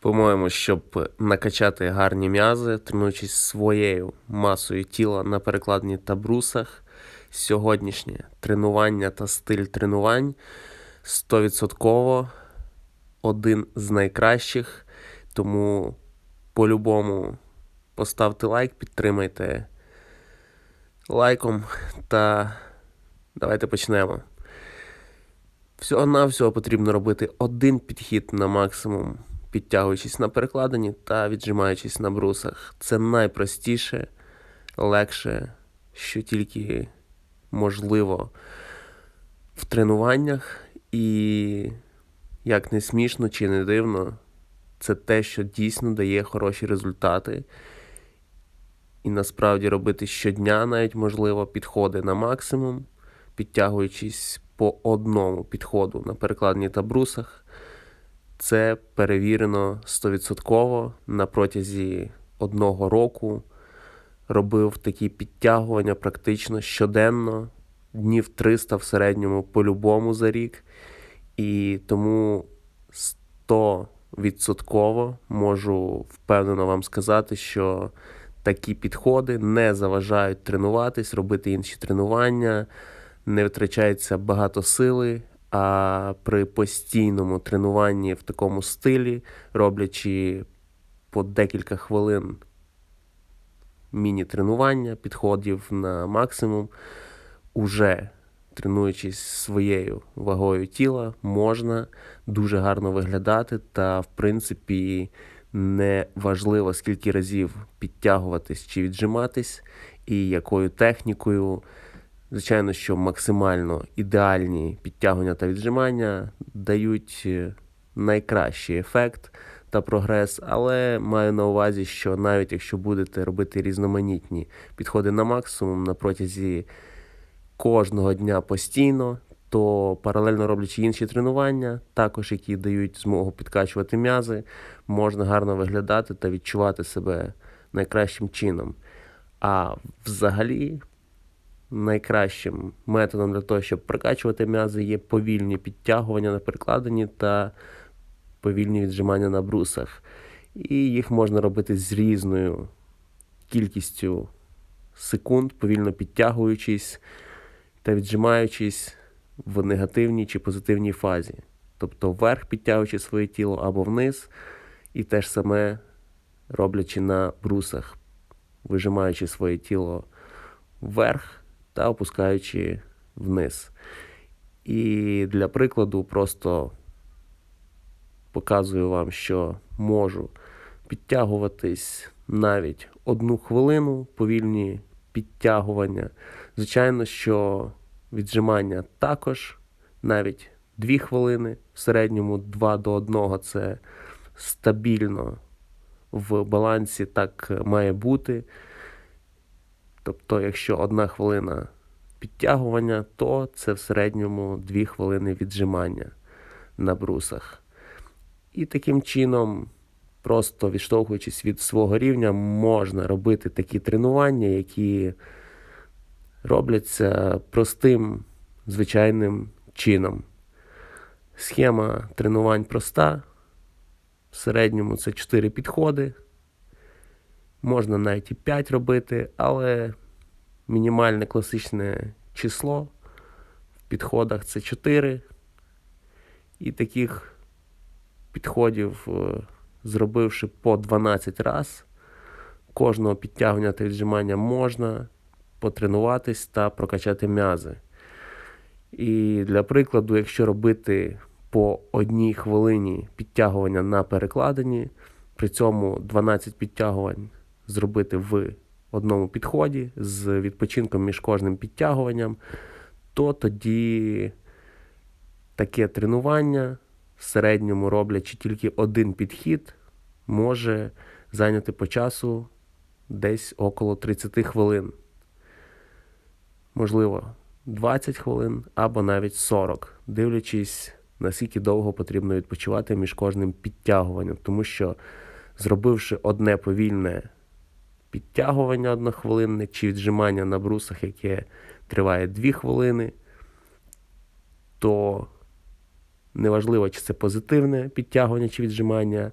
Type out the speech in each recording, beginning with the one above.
По-моєму, щоб накачати гарні м'язи, тренуючись своєю масою тіла на перекладні та брусах, сьогоднішнє тренування та стиль тренувань 100% один з найкращих. Тому по-любому поставте лайк, підтримайте лайком та давайте почнемо. Всього-навсього потрібно робити один підхід на максимум, підтягуючись на перекладині та віджимаючись на брусах. Це найпростіше, легше, що тільки можливо в тренуваннях. І як не смішно чи не дивно, це те, що дійсно дає хороші результати. І насправді робити щодня навіть можливо підходи на максимум, підтягуючись по одному підходу на перекладні та брусах. Це перевірено 100% на протязі одного року. Робив такі підтягування практично щоденно, днів 300 в середньому по-любому за рік. І тому 100% можу впевнено вам сказати, що такі підходи не заважають тренуватись, робити інші тренування не витрачається багато сили, а при постійному тренуванні в такому стилі, роблячи по декілька хвилин міні-тренування, підходів на максимум, уже тренуючись своєю вагою тіла, можна дуже гарно виглядати, та, в принципі, не важливо, скільки разів підтягуватись чи віджиматись, і якою технікою. Звичайно, що максимально ідеальні підтягування та віджимання дають е, найкращий ефект та прогрес, але маю на увазі, що навіть якщо будете робити різноманітні підходи на максимум на протязі кожного дня постійно, то паралельно роблячи інші тренування, також які дають змогу підкачувати м'язи, можна гарно виглядати та відчувати себе найкращим чином. А взагалі найкращим методом для того, щоб прокачувати м'язи, є повільні підтягування на перекладині та повільні віджимання на брусах. І їх можна робити з різною кількістю секунд, повільно підтягуючись та віджимаючись в негативній чи позитивній фазі. Тобто вверх підтягуючи своє тіло або вниз, і те ж саме роблячи на брусах, вижимаючи своє тіло вверх та опускаючи вниз. І для прикладу просто показую вам, що можу підтягуватись навіть одну хвилину, повільні підтягування. Звичайно, що віджимання також навіть 2 хвилини, в середньому 2 до 1 це стабільно в балансі так має бути. Тобто, якщо одна хвилина підтягування, то це в середньому 2 хвилини віджимання на брусах. І таким чином, просто відштовхуючись від свого рівня, можна робити такі тренування, які робляться простим, звичайним чином. Схема тренувань проста. В середньому це 4 підходи. Можна навіть і 5 робити, але мінімальне класичне число в підходах це 4. І таких підходів, е, зробивши по 12 раз, кожного підтягування та віджимання можна потренуватись та прокачати м'язи. І для прикладу, якщо робити по одній хвилині підтягування на перекладині, при цьому 12 підтягувань зробити в одному підході з відпочинком між кожним підтягуванням, то тоді таке тренування в середньому роблячи тільки один підхід, може зайняти по часу десь около 30 хвилин. Можливо, 20 хвилин або навіть 40, дивлячись, наскільки довго потрібно відпочивати між кожним підтягуванням, тому що, зробивши одне повільне підтягування однохвилинне чи віджимання на брусах, яке триває 2 хвилини, то неважливо, чи це позитивне підтягування чи віджимання,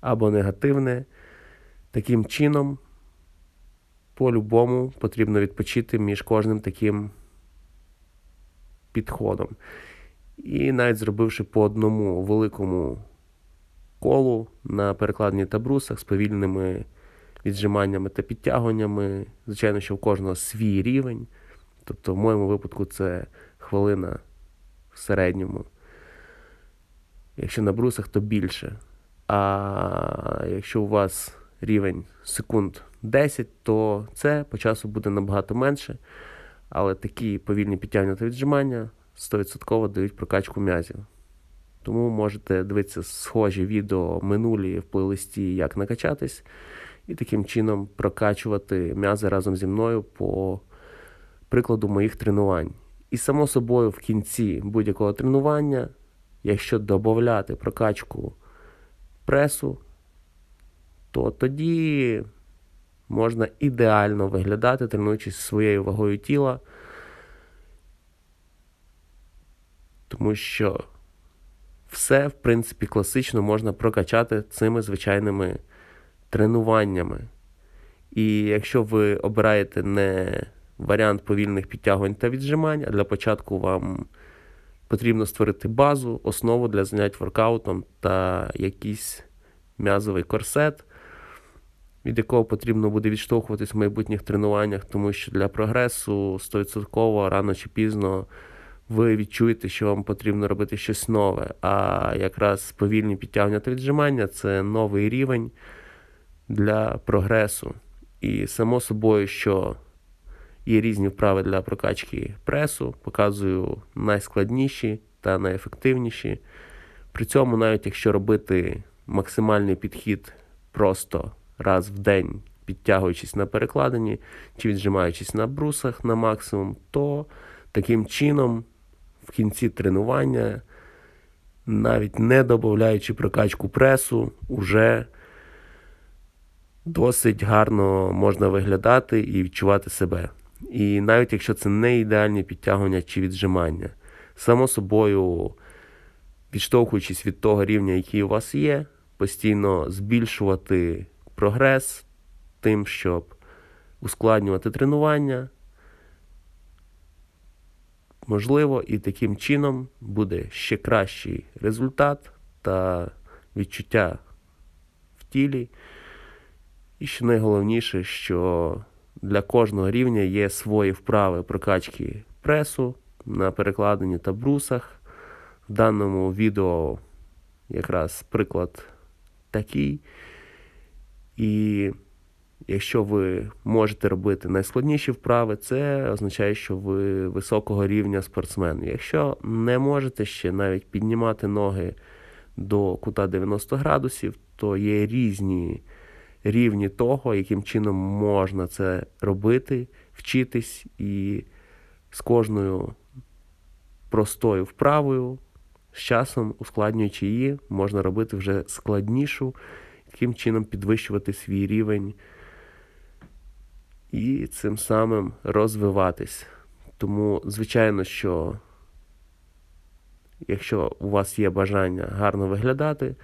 або негативне. Таким чином, по-любому потрібно відпочити між кожним таким підходом. І навіть зробивши по одному великому колу на перекладенні та брусах з повільними віджиманнями та підтягуваннями. Звичайно, що в кожного свій рівень. Тобто, в моєму випадку це хвилина в середньому. Якщо на брусах, то більше. А якщо у вас рівень секунд 10, то це по часу буде набагато менше. Але такі повільні підтягнення та віджимання 100% дають прокачку м'язів. Тому можете дивитися схожі відео минулі в плейлисті Як накачатись, і таким чином прокачувати м'язи разом зі мною по прикладу моїх тренувань. І само собою в кінці будь-якого тренування, якщо додати прокачку пресу, то тоді можна ідеально виглядати, тренуючись своєю вагою тіла. Тому що все, в принципі, класично можна прокачати цими звичайними тренуваннями. І якщо ви обираєте не варіант повільних підтягувань та віджимань, а для початку вам потрібно створити базу, основу для занять воркаутом та якийсь м'язовий корсет, від якого потрібно буде відштовхуватись в майбутніх тренуваннях, тому що для прогресу 100% рано чи пізно ви відчуєте, що вам потрібно робити щось нове. А якраз повільні підтягування та віджимання це новий рівень для прогресу. І само собою, що є різні вправи для прокачки пресу, показую найскладніші та найефективніші. При цьому, навіть якщо робити максимальний підхід просто раз в день, підтягуючись на перекладині чи віджимаючись на брусах на максимум, то таким чином в кінці тренування, навіть не додаючи прокачку пресу, уже досить гарно можна виглядати і відчувати себе. І навіть якщо це не ідеальні підтягування чи віджимання, само собою, відштовхуючись від того рівня, який у вас є, постійно збільшувати прогрес тим, щоб ускладнювати тренування. Можливо, і таким чином буде ще кращий результат та відчуття в тілі. І що найголовніше, що для кожного рівня є свої вправи прокачки пресу на перекладенні та брусах. В даному відео якраз приклад такий. І якщо ви можете робити найскладніші вправи, це означає, що ви високого рівня спортсмен. Якщо не можете ще навіть піднімати ноги до кута 90 градусів, то є різні рівні того, яким чином можна це робити, вчитись і з кожною простою вправою, з часом, ускладнюючи її, можна робити вже складнішу, таким чином підвищувати свій рівень і цим самим розвиватись. Тому, звичайно, що якщо у вас є бажання гарно виглядати,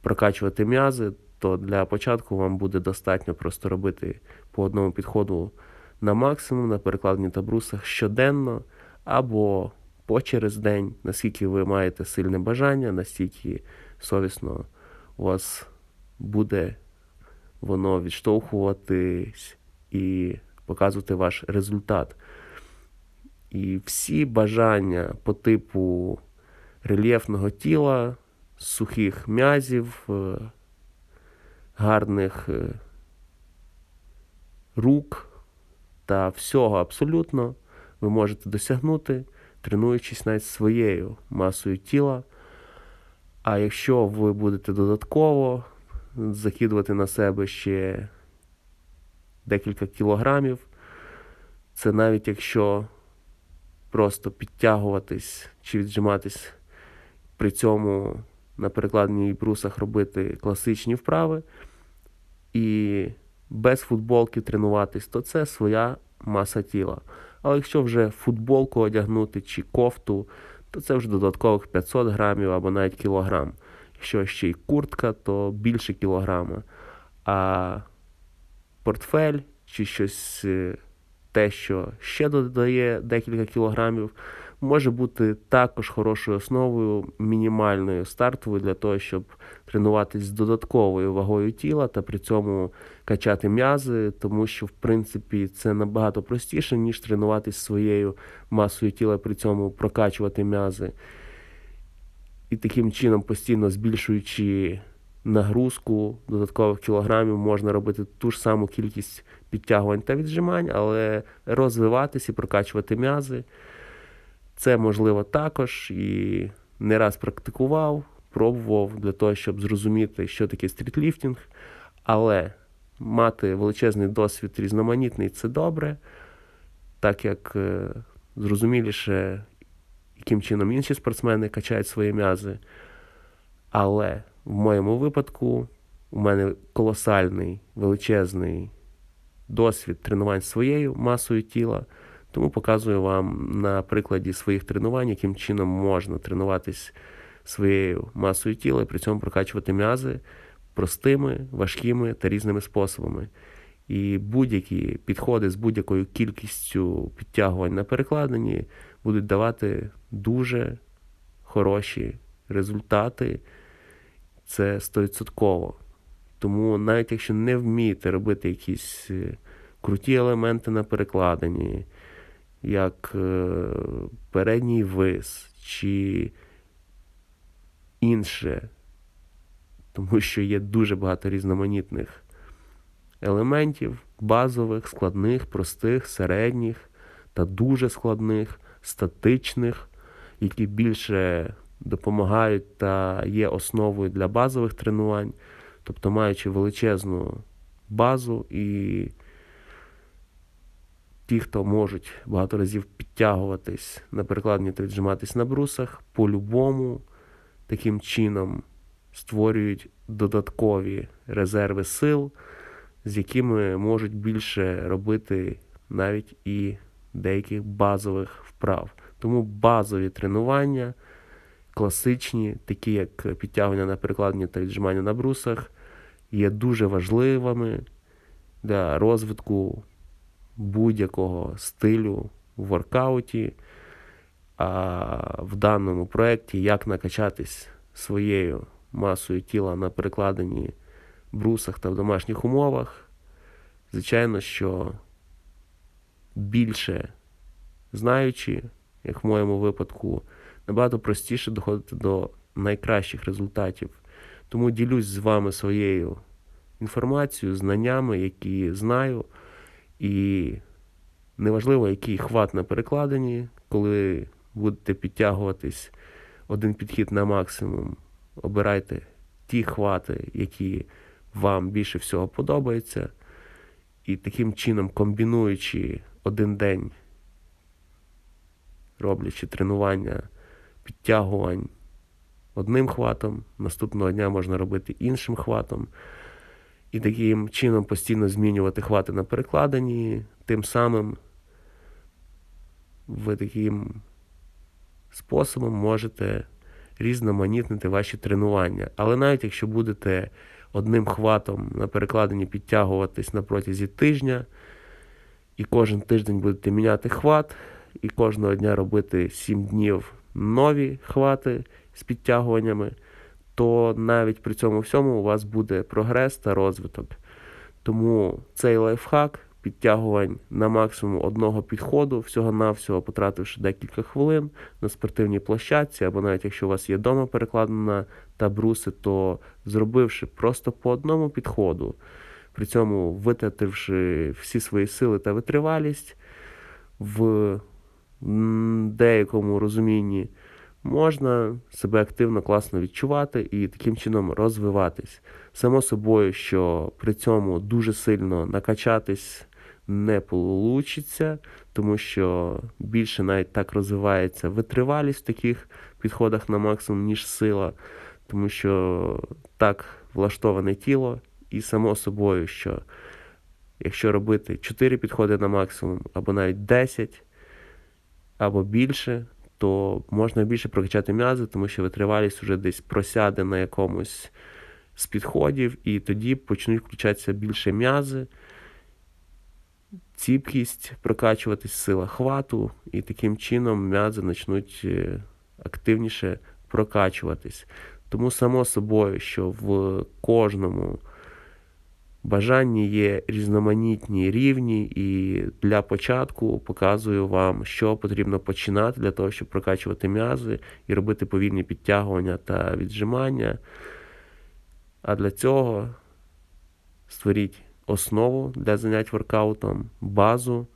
прокачувати м'язи, то для початку вам буде достатньо просто робити по одному підходу на максимум на перекладенні та брусах щоденно або по через день, наскільки ви маєте сильне бажання, настільки совісно у вас буде воно відштовхуватись і показувати ваш результат. І всі бажання по типу рельєфного тіла, сухих м'язів, е, гарних е, рук та всього абсолютно ви можете досягнути, тренуючись навіть своєю масою тіла. А якщо ви будете додатково закидувати на себе ще декілька кілограмів, це навіть якщо просто підтягуватись чи віджиматись при цьому на перекладній брусах робити класичні вправи і без футболки тренуватись, то це своя маса тіла. Але якщо вже футболку одягнути чи кофту, то це вже додаткових 500 грамів або навіть кілограм. Якщо ще й куртка, то більше кілограма. А портфель чи щось е, те, що ще додає декілька кілограмів, може бути також хорошою основою, мінімальною стартовою для того, щоб тренуватись з додатковою вагою тіла та при цьому качати м'язи, тому що, в принципі, це набагато простіше, ніж тренуватись своєю масою тіла, при цьому прокачувати м'язи. І таким чином, постійно збільшуючи нагрузку додаткових кілограмів, можна робити ту ж саму кількість підтягувань та віджимань, але розвиватись і прокачувати м'язи. Це можливо також і не раз практикував, пробував для того, щоб зрозуміти, що таке стрітліфтинг. Але мати величезний досвід різноманітний це добре, так як е, зрозуміліше, яким чином інші спортсмени качають свої м'язи. Але в моєму випадку у мене колосальний величезний досвід тренувань своєю масою тіла. Тому показую вам на прикладі своїх тренувань, яким чином можна тренуватись своєю масою тіла і при цьому прокачувати м'язи простими, важкими та різними способами. І будь-які підходи з будь-якою кількістю підтягувань на перекладині будуть давати дуже хороші результати. Це стовідсотково. Тому навіть якщо не вмієте робити якісь е, круті елементи на перекладині, як е, передній вис чи інше, тому що є дуже багато різноманітних елементів, базових, складних, простих, середніх та дуже складних, статичних, які більше допомагають та є основою для базових тренувань, тобто маючи величезну базу і ті, хто можуть багато разів підтягуватись на перекладні та віджиматись на брусах, по-любому таким чином створюють додаткові резерви сил, з якими можуть більше робити навіть і деяких базових вправ. Тому базові тренування, класичні, такі як підтягування на перекладні та віджимання на брусах, є дуже важливими для розвитку будь-якого стилю в воркауті, а в даному проєкті як накачатись своєю масою тіла на перекладенні брусах та в домашніх умовах. Звичайно, що більше знаючи, як в моєму випадку, набагато простіше доходити до найкращих результатів. Тому ділюсь з вами своєю інформацією, знаннями, які знаю. І неважливо, який хват на перекладині, коли будете підтягуватись один підхід на максимум, обирайте ті хвати, які вам більше всього подобаються. І таким чином, комбінуючи один день, роблячи тренування, підтягувань одним хватом, наступного дня можна робити іншим хватом. І таким чином постійно змінювати хвати на перекладині, тим самим ви таким способом можете різноманітнити ваші тренування. Але навіть якщо будете одним хватом на перекладині підтягуватись на протязі тижня, і кожен тиждень будете міняти хват, і кожного дня робити 7 днів нові хвати з підтягуваннями то навіть при цьому всьому у вас буде прогрес та розвиток. Тому цей лайфхак підтягувань на максимум одного підходу, всього-навсього потративши декілька хвилин на спортивній площадці, або навіть якщо у вас є вдома перекладена та бруси, то зробивши просто по одному підходу, при цьому витративши всі свої сили та витривалість в деякому розумінні можна себе активно, класно відчувати і таким чином розвиватись. Само собою, що при цьому дуже сильно накачатись не вийде, тому що більше навіть так розвивається витривалість в таких підходах на максимум, ніж сила, тому що так влаштоване тіло, і само собою, що якщо робити 4 підходи на максимум, або навіть 10, або більше, то можна більше прокачати м'язи, тому що витривалість вже десь просяде на якомусь з підходів, і тоді почнуть включатися більше м'язи, ціпкість прокачуватись, сила хвату, і таким чином м'язи почнуть е, активніше прокачуватись. Тому, само собою, що в кожному бажанні є різноманітні рівні, і для початку показую вам, що потрібно починати для того, щоб прокачувати м'язи і робити повільні підтягування та віджимання. А для цього створіть основу для занять воркаутом, базу.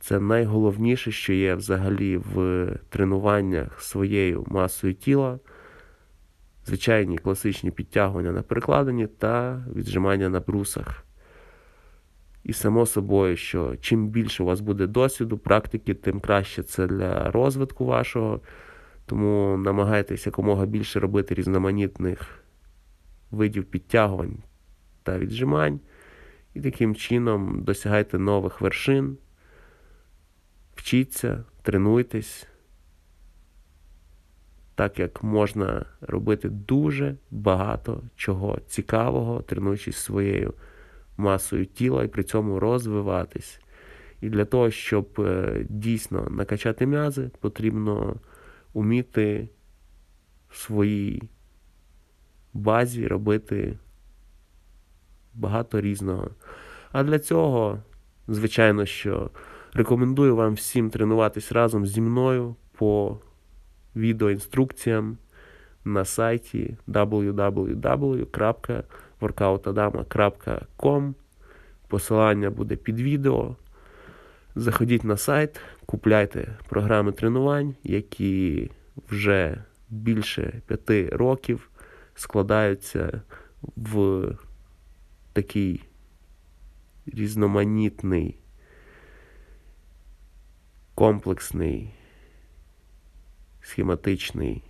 Це найголовніше, що є взагалі в тренуваннях своєю масою тіла. Звичайні класичні підтягування на перекладині та віджимання на брусах. І само собою, що чим більше у вас буде досвіду, практики, тим краще це для розвитку вашого. Тому намагайтесь якомога більше робити різноманітних видів підтягувань та віджимань. І таким чином досягайте нових вершин. Вчіться, тренуйтесь, так як можна робити дуже багато чого цікавого, тренуючись своєю масою тіла і при цьому розвиватись. І для того, щоб е, дійсно накачати м'язи, потрібно уміти в своїй базі робити багато різного. А для цього, звичайно, що рекомендую вам всім тренуватись разом зі мною по відеоінструкціям на сайті www.workoutadama.com. Посилання буде під відео. Заходіть на сайт, купляйте програми тренувань, які вже більше п'яти років складаються в такий різноманітний, комплексний, схематичний,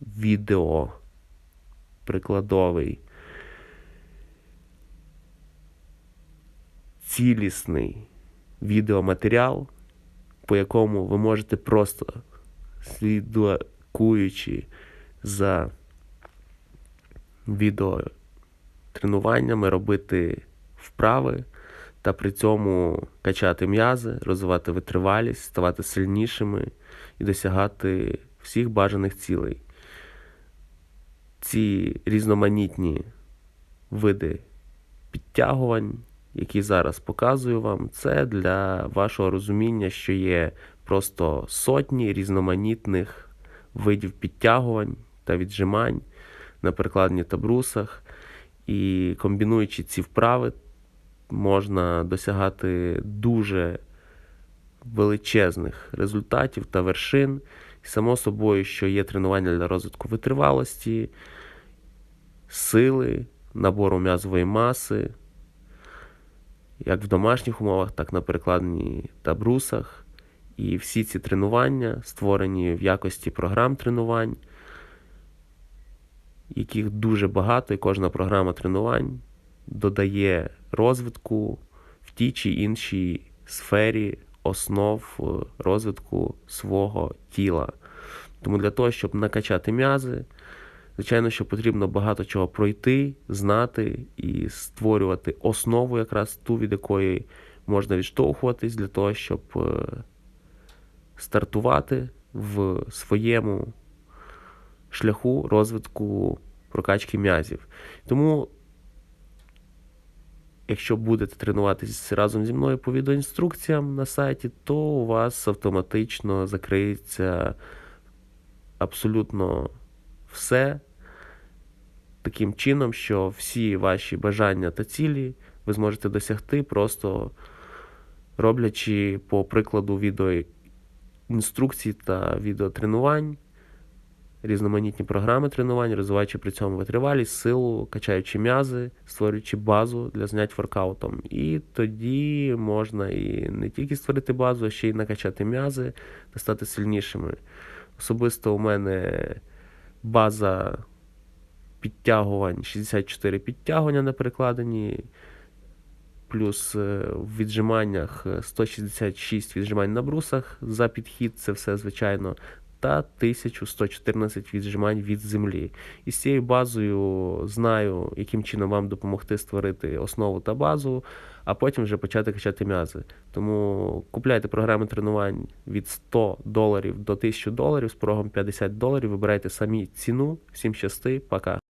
відео, прикладовий, цілісний відеоматеріал, по якому ви можете просто слідкуючи за відео тренуваннями робити вправи та при цьому качати м'язи, розвивати витривалість, ставати сильнішими і досягати всіх бажаних цілей. Ці різноманітні види підтягувань, які зараз показую вам, це для вашого розуміння, що є просто сотні різноманітних видів підтягувань та віджимань на перекладні та брусах. І комбінуючи ці вправи, можна досягати дуже величезних результатів та вершин. І само собою, що є тренування для розвитку витривалості, сили, набору м'язової маси, як в домашніх умовах, так і на перекладні та брусах. І всі ці тренування створені в якості програм тренувань яких дуже багато, і кожна програма тренувань додає розвитку в тій чи іншій сфері основ е, розвитку свого тіла. Тому для того, щоб накачати м'язи, звичайно, що потрібно багато чого пройти, знати і створювати основу, якраз ту, від якої можна відштовхуватись, для того, щоб е, стартувати в своєму шляху розвитку прокачки м'язів. Тому, якщо будете тренуватися разом зі мною по відеоінструкціям на сайті, то у вас автоматично закриється абсолютно все таким чином, що всі ваші бажання та цілі ви зможете досягти, просто роблячи по прикладу відеоінструкцій та відеотренувань різноманітні програми тренувань, розвиваючи при цьому витривалість, силу, качаючи м'язи, створюючи базу для занять воркаутом. І тоді можна і не тільки створити базу, а ще й накачати м'язи та стати сильнішими. Особисто у мене база підтягувань, 64 підтягування на перекладині. Плюс е, в віджиманнях 166 віджимань на брусах за підхід, це все, звичайно, та 1114 віджимань від землі. І з цією базою знаю, яким чином вам допомогти створити основу та базу, а потім вже почати качати м'язи. Тому купляйте програми тренувань від 100 доларів до 1000 доларів з порогом 50 доларів. Вибирайте самі ціну. Всім щасти, пока.